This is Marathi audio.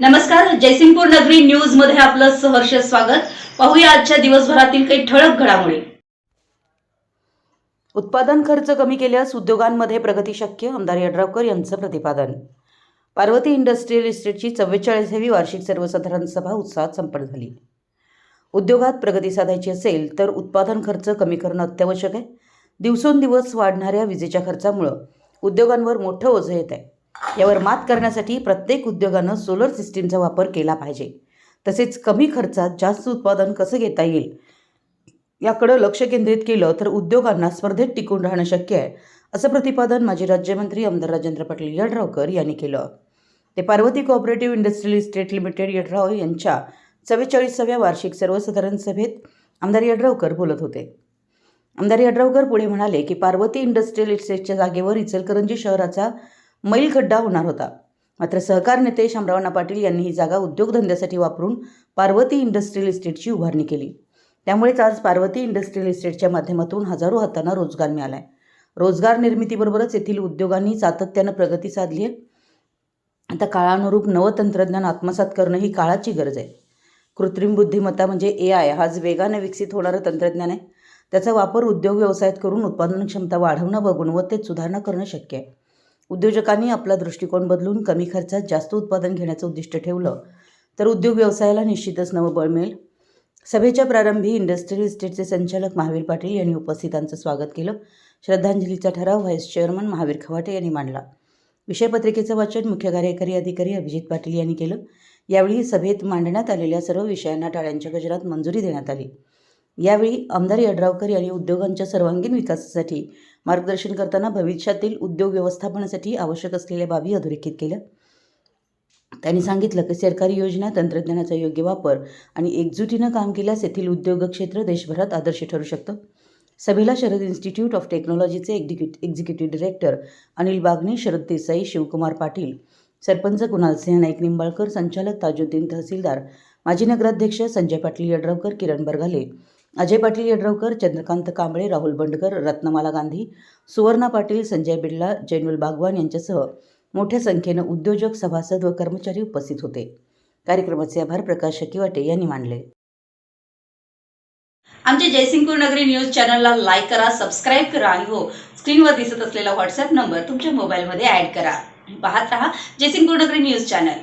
नमस्कार जयसिंगपूर नगरी न्यूजमध्ये आपलं सहर्ष स्वागत. पाहूया आजच्या दिवसभरातील काही ठळक घडामोडी. उत्पादन खर्च कमी केल्यास उद्योगांमध्ये प्रगती शक्य आमदार यड्रावकर यांचं प्रतिपादन. पार्वती इंडस्ट्रियल इस्टेटची चव्वेचाळीसावी वार्षिक सर्वसाधारण सभा उत्साहात संपन्न झाली. उद्योगात प्रगती साधायची असेल तर उत्पादन खर्च कमी करणं अत्यावश्यक आहे. दिवसेंदिवस वाढणाऱ्या विजेच्या खर्चामुळं उद्योगांवर मोठं ओझं येत आहे. यावर मात करण्यासाठी प्रत्येक उद्योगानं सोलर सिस्टीमचा वापर केला पाहिजे. तसेच कमी खर्चात जास्त उत्पादन कसं घेता येईल याकडं लक्ष केंद्रित केलं तर उद्योगांना स्पर्धेत टिकून राहणं शक्य आहे असं प्रतिपादन माजी राज्यमंत्री आमदार राजेंद्र पाटील यड्रावकर यांनी केलं. ते Parvati cooperative industrial estate limited Yadrav यांच्या चव्वेचाळीसाव्या वार्षिक सर्वसाधारण सभेत आमदार यड्रावकर बोलत होते. आमदार यड्रावकर पुढे म्हणाले की पार्वती इंडस्ट्रियल इस्टेटच्या जागेवर इचलकरंजी शहराचा मैलखड्डा होणार होता. मात्र सहकार नेते शामरावना पाटील यांनी ही जागा उद्योगधंद्यासाठी वापरून पार्वती इंडस्ट्रियल इस्टेटची उभारणी केली. त्यामुळेच आज पार्वती इंडस्ट्रियल इस्टेटच्या माध्यमातून हजारो हातांना रोजगार मिळाला आहे रोजगार निर्मितीबरोबरच येथील उद्योगांनी सातत्यानं प्रगती साधली आहे. आता काळानुरूप नवतंत्रज्ञान आत्मसात करणं ही काळाची गरज आहे. कृत्रिम बुद्धिमत्ता म्हणजे ए आय हाच वेगानं वेगाने विकसित होणारं तंत्रज्ञान आहे. त्याचा वापर उद्योग व्यवसायात करून उत्पादन क्षमता वाढवणं व गुणवत्तेत सुधारणा करणं शक्य आहे. उद्योजकांनी आपला दृष्टिकोन बदलून कमी खर्चात जास्त उत्पादन घेण्याचं उद्दिष्ट ठेवलं. तर उद्योग व्यवसायाला निश्चितच नवं बळ मिळेल. सभेच्या प्रारंभी इंडस्ट्रियल इस्टेटचे संचालक महावीर पाटील यांनी उपस्थितांचं स्वागत केलं. श्रद्धांजलीचा ठराव व्हाईस चेअरमन महावीर खवाटे यांनी मांडला. विषयपत्रिकेचं वाचन मुख्य कार्यकारी अधिकारी अभिजित पाटील यांनी केलं. यावेळी सभेत मांडण्यात आलेल्या सर्व विषयांना टाळ्यांच्या गजरात मंजुरी देण्यात आली. यावेळी आमदार यड्रावकर यांनी उद्योगांच्या सर्वांगीण विकासासाठी मार्गदर्शन करताना भविष्यातील उद्योग व्यवस्थापनासाठी आवश्यक असलेल्या बाबी अधोरेखित केल्या. त्यांनी सांगितलं की सरकारी योजना तंत्रज्ञानाचा योग्य वापर आणि एकजुटीनं काम केल्यास येथील उद्योग क्षेत्र देशभरात आदर्श ठरू शकतं. सभेला Sharad institute of टेक्नॉलॉजीचे executive executive director Anil Bagne Sharad Desai Shivkumar Patil sarpanch Kunal Singh Naik Nimbalkar संचालक ताजुद्दीन तहसीलदार माजी नगराध्यक्ष संजय पाटील यड्रावकर किरण बरगाले अजय पाटील यड्रावकर चंद्रकांत कांबळे राहुल बंडकर रत्नमाला गांधी सुवर्णा पाटील संजय बिर्ला जैनुल बागवान यांच्यासह मोठ्या संख्येनं उद्योजक सभासद व कर्मचारी उपस्थित होते. कार्यक्रमाचे आभार प्रकाश शकिवाटे यांनी मानले. आमच्या जयसिंगपूर नगरी न्यूज चॅनलला लाईक करा सबस्क्राईब करा आणि हो स्क्रीनवर दिसत असलेला व्हॉट्सअप नंबर तुमच्या मोबाईलमध्ये ऍड करा. पाहत रहा जयसिंगपूर नगरी न्यूज चॅनल.